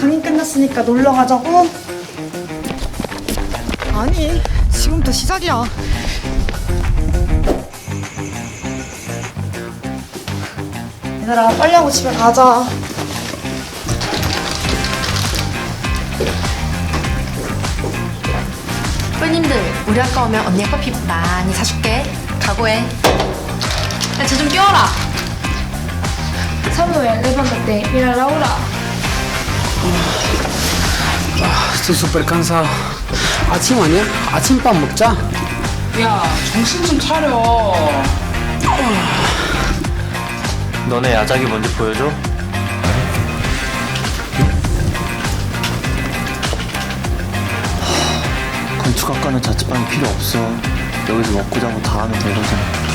끝났으니까 놀러 가자고. 아니, 지금부터 시작이야. 얘들아, 빨리 하고 집에 가자. 뿔님들 우리 아까 오면 언니가 커피 많이 사줄게 각오해 야 쟤좀 끼워라 Samuel, levántate, mira Laura. Estoy súper cansado. 아침 아니야? 아침밥 먹자. 야 정신 좀 차려 너네 야작이 뭔지 보여줘? 건축학과는 자취방이 필요 없어. 여기서 먹고 자고 다 하면 되거든.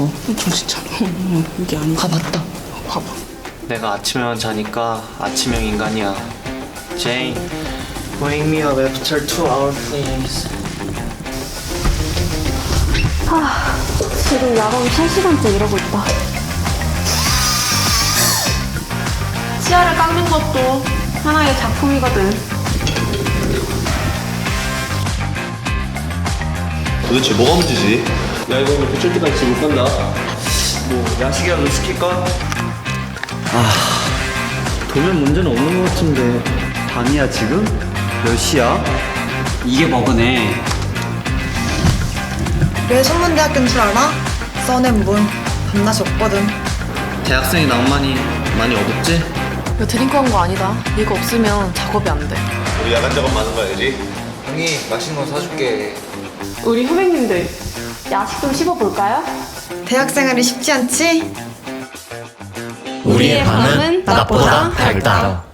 어? 정신 차려 어, 이게 아니지 아 맞다 봐봐 내가 아침에만 자니까 아침형 인간이야. Jane, wake me up after two hours, please. 지금 야간 3시간째 이러고 있다. 치아를 깎는 것도 하나의 작품이거든. 도대체 뭐가 문제지? 야 이거 오늘 도착 때까지 지금 못 간다. 뭐 야식이라도 시킬까? 아, 도면 문제는 없는 것 같은데. 밤이야 지금? 몇 시야? 이게 버그네. 왜 소문대학교인 줄 알아? 써낸 문. 밤낮이 없거든. 대학생이 낭만이 많이 어둡지? 이거 드링크 한 거 아니다 이거 없으면 작업이 안돼 우리 야간 작업 많은 거 알지? 형이 맛있는 거 사줄게. 우리 후배님들 야식 좀 씹어볼까요? 대학생활이 쉽지 않지? 우리의 밤은 낮보다 밝다.